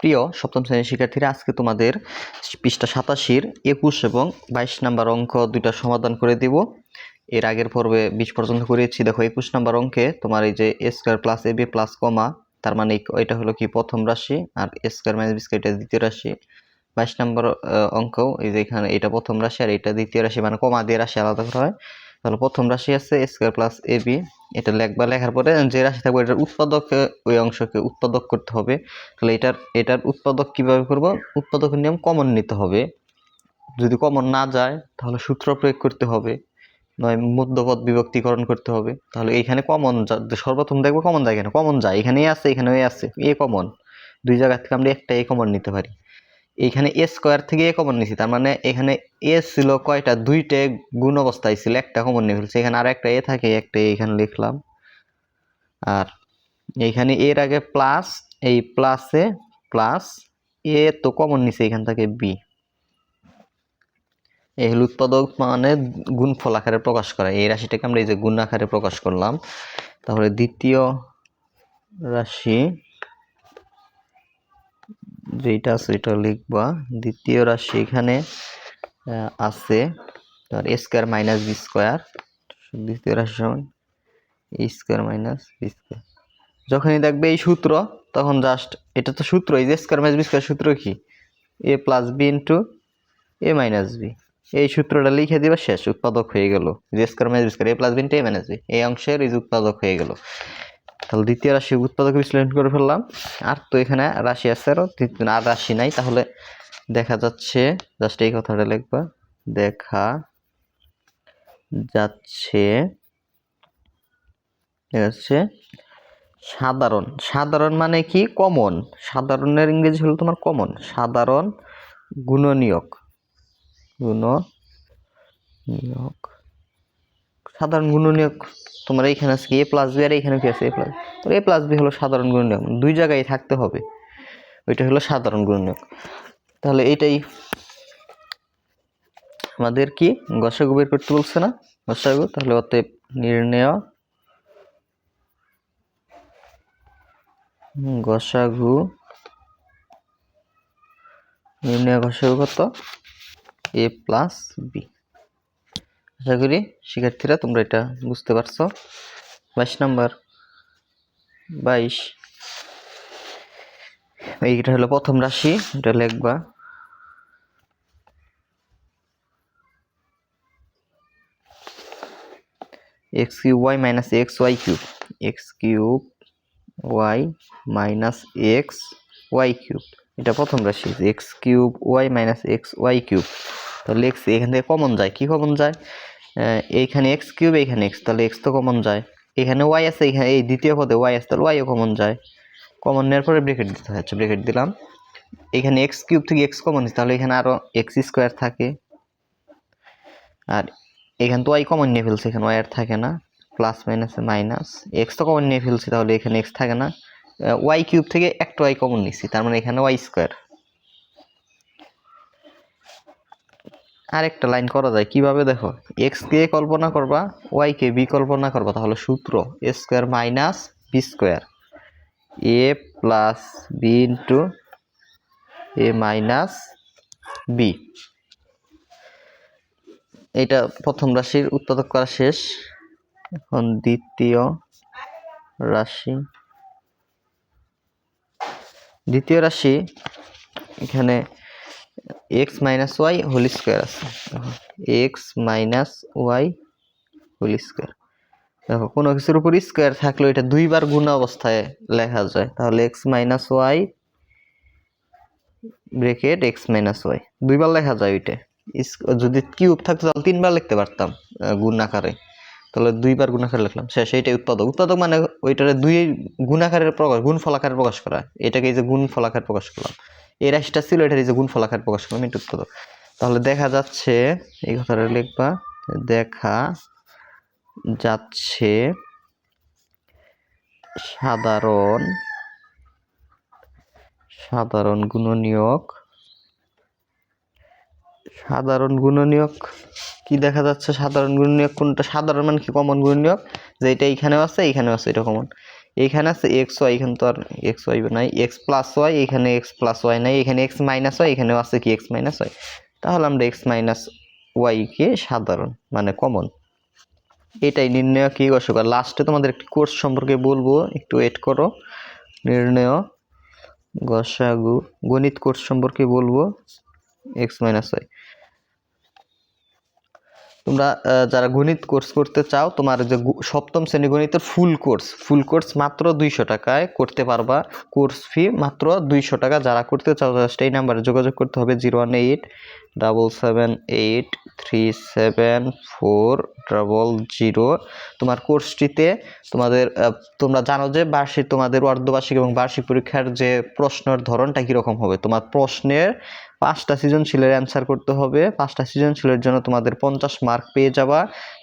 প্রিয় সপ্তম শ্রেণির শিক্ষার্থীরা, আজকে তোমাদের পৃষ্ঠা সাতাশির একুশ এবং বাইশ নাম্বার অঙ্ক দুইটা সমাধান করে দিব। এর আগের পর্বে বিশ পর্যন্ত করেছি। দেখো, একুশ নাম্বার অঙ্কে তোমার এই যে A square plus A B plus comma তার মানে এটা হলো কি প্রথম রাশি আর A square minus B square এটা দ্বিতীয় রাশি। বাইশ নম্বর অঙ্কও এই যে এখানে এটা প্রথম রাশি আর এটা দ্বিতীয় রাশি মানে কমা দিয়ে রাশি আলাদা করা হয়। তাহলে প্রথম রাশি আছে স্কোয়ার প্লাস এ বি এটা লেখবা লেখার পরে যে রাশি থাকবে এটার উৎপাদককে ওই অংশকে উৎপাদক করতে হবে। তাহলে এটার এটার উৎপাদক কীভাবে করব? উৎপাদকের নিয়ম কমন নিতে হবে। যদি কমন না যায়, তাহলে সূত্র প্রয়োগ করতে হবে। নয়, মধ্যপদ বিভক্তিকরণ করতে হবে। তাহলে এইখানে কমন সর্বপ্রথম দেখব কমন যায় কেন? কমন যায়। এখানে আছে এখানে এ আছে। এ কমন দুই জায়গা থেকে আমরা একটা এ কমন নিতে পারি। এইখানে এ স্কোয়ার থেকে এ কমন নিছি, তার মানে এখানে এ ছিল কয়টা? দুইটা গুণ অবস্থায় ছিল, একটা কমন নিয়ে ফেলছে। এখানে আর একটা এ থাকে, একটা এখানে লিখলাম। আর এইখানে এর আগে প্লাস এই প্লাসে প্লাস এ তো কমন নিছে, এখান থেকে বি এই হল উৎপাদক মানে গুণফল আকারে প্রকাশ করা। এই রাশিটাকে আমরা এই যে গুণ আকারে প্রকাশ করলাম। তাহলে দ্বিতীয় রাশি যেটা আছে লিখবা। দ্বিতীয় রাশি এখানে আছে তার A square minus B square দ্বিতীয় রাশি সমান A square minus B square যখনই দেখবে এই সূত্র, তখন জাস্ট এটা তো সূত্র, এই যে স্কোয়ার মাইনাস বি স্কোয়ার সূত্র কি? A plus B into A minus B এই সূত্রটা লিখে দিবা, শেষ, উৎপাদক হয়ে গেল। যে square minus B square A plus B into A minus B এই অংশের, এই উৎপাদক হয়ে গেল। তাহলে দ্বিতীয় রাশি উৎপাদক বিশ্লেষণ করে ফেললাম। আর তো এখানে রাশি আছে আরও আর রাশি নাই, তাহলে দেখা যাচ্ছে জাস্ট এই কথাটা লিখবা, দেখা যাচ্ছে দেখা যাচ্ছে সাধারণ। সাধারণ মানে কি? কমন। সাধারণের ইংরেজি হলো তোমার কমন। সাধারণ গুণনীয়ক। গুণ নিয়োগ সাধারণ গুণনীয়ক তোমার এইখানে আছে এ প্লাস বি আর এইখানে কি আছে? এ প্লাস তো এ প্লাস বি হলো সাধারণ গুণনীয়ক দুই জায়গায় থাকতে হবে। ওইটা হলো সাধারণ গুণনীয়ক। তাহলে এইটাই আমাদের কি? গসাগু বের করতে বলছে না? গসাগু, তাহলে অতএব নির্ণয় গসাগু নির্ণয় গসাগু কত? এ প্লাস বি আশা করি শিক্ষার্থীরা তোমরা এটা বুঝতে পারছ। বাইশ নাম্বার, বাইশ। এইটা হলো প্রথম রাশি, এটা লিখবা। X cube Y minus X Y cube. X cube Y minus X Y cube. এটা প্রথম রাশি, X cube Y minus X Y cube. তাহলে এক্স এখান থেকে কমন যায়। কি কমন যায়? এইখানে এক্স কিউব এইখানে এক্স তাহলে এক্স তো কমন যায়। এখানে ওয়াই আছে, এখানে এই দ্বিতীয় পদে ওয়াই আছে, তাহলে ওয়াইও কমন যায়। কমন নেওয়ার পরে ব্রেকেট দিতে আচ্ছা ব্রেকেট দিলাম। এখানে এক্স কিউব থেকে এক্স কমন নিচ্ছে তাহলে এখানে আরও এক্স স্কোয়ার থাকে। আর এখানে তো ওয়াই কমন নিয়ে ফেলছে, এখানে ওয়াই আর থাকে না। প্লাস মাইনাসে মাইনাস এক্স তো কমন নিয়ে ফেলছি, তাহলে এখানে এক্স থাকে না। ওয়াই কিউব থেকে একটা ওয়াই কমন নিচ্ছি তার মানে এখানে ওয়াই স্কোয়ার আরেকটা লাইন করা যায়। কীভাবে দেখো? এক্স কে কল্পনা করবা ওয়াই কে বি কল্পনা করবা, তাহলে সূত্র A square minus B square A plus B into A minus B এটা প্রথম রাশির উৎপাদক করা শেষ। এখন দ্বিতীয় রাশি। দ্বিতীয় রাশি, এখানে X minus Y whole square আছে। X minus Y whole square. দেখো, কোনো কিছুর উপর স্কোয়ার থাকলে এটা দুইবার গুণ অবস্থায় লেখা যায়। তাহলে X minus Y bracket X minus Y. দুইবার লেখা যায় ওইটা। যদি কিউব থাকতো তাহলে তিনবার লিখতে পারতাম গুণ আকারে। তাহলে দুইবার গুণ আকারে লিখলাম। শেষ এইটাই উৎপাদক। উৎপাদক মানে ওইটারে দুই গুণ আকারের প্রকাশ গুণ ফলাকারে প্রকাশ করা। এটাকে এই যে গুণ ফলাকার প্রকাশ করলাম। এই রাশিটা ছিল, এটার যে গুণ ফলাকার প্রকাশ করলাম এটা উৎপাদক তাহলে দেখা যাচ্ছে, এই কথাটা লিখবা, দেখা যাচ্ছে সাধারণ সাধারণ গুণনীয়ক সাধারণ গুণনীয়ক, কি দেখা যাচ্ছে? সাধারণ গুণনীয়ক কোনটা? সাধারণ মানে কি? কমন গুণনীয়ক, যে এটা এইখানেও আছে এইখানেও আছে, এটা কমন এখানে আছে এক্স ওয়াই এখানে তো আর এক্স ওয়াই নাই। এক্স প্লাস ওয়াই এখানে এক্স প্লাস ওয়াই নাই। এখানে এক্স মাইনাস ওয়াই এখানেও আছে কি এক্স মাইনাস ওয়াই তাহলে আমরা এক্স মাইনাস ওয়াইকে সাধারণ মানে কমন এটাই নির্ণয় কি গসক লাস্টে তোমাদের একটি কোর্স সম্পর্কে বলব। একটু ওয়েট করো। নির্ণয় গসাগু গণিত কোর্স সম্পর্কে বলব। এক্স মাইনাস ওয়াই তোমরা যারা গণিত কোর্স করতে চাও, তোমার যে সপ্তম শ্রেণি গণিতের ফুল কোর্স ফুল কোর্স মাত্র দুইশো টাকায় করতে পারবা। কোর্স ফি মাত্র দুইশো টাকা। যারা করতে চাও জাস্ট এই নাম্বারে যোগাযোগ করতে হবে zero one eight double seven eight three seven four double zero তোমার কোর্সটিতে তোমাদের তোমরা জানো যে বার্ষিক, তোমাদের অর্ধবার্ষিক এবং বার্ষিক পরীক্ষার যে প্রশ্নের ধরনটা কীরকম হবে? তোমার প্রশ্নের পাঁচটা সিজন সৃজনশীলের অ্যান্সার করতে হবে। পাঁচটা সিজন সৃজনশীলের জন্য তোমাদের পঞ্চাশ মার্ক পেয়ে যাবা।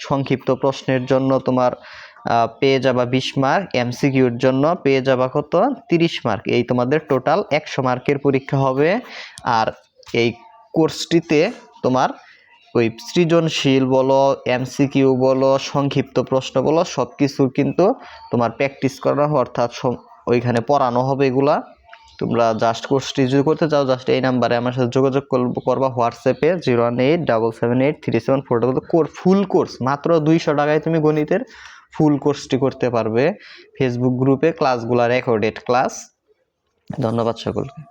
সংক্ষিপ্ত প্রশ্নের জন্য তোমার পেয়ে যাবা বিশ মার্ক এমসিকিউর জন্য পেয়ে যাবা কত? তিরিশ মার্ক এই তোমাদের টোটাল একশো মার্কের পরীক্ষা হবে। আর এই কোর্সটিতে তোমার ওই সৃজনশীল বলো এমসিকিউ বলো সংক্ষিপ্ত প্রশ্ন বলো সব কিছু কিন্তু তোমার প্র্যাকটিস করানো হবে, অর্থাৎ ওইখানে পড়ানো হবে এগুলা। তোমরা জাস্ট কোর্সটি যদি করতে চাও জাস্ট এই নাম্বারে আমার সাথে যোগাযোগ করবা হোয়াটসঅ্যাপে zero one eight double seven eight three seven four double core full course মাত্র দুইশো টাকায় তুমি গণিতের ফুল কোর্সটি করতে পারবে। ফেসবুক গ্রুপে ক্লাসগুলো রেকর্ডেড ক্লাস ধন্যবাদ সকলকে।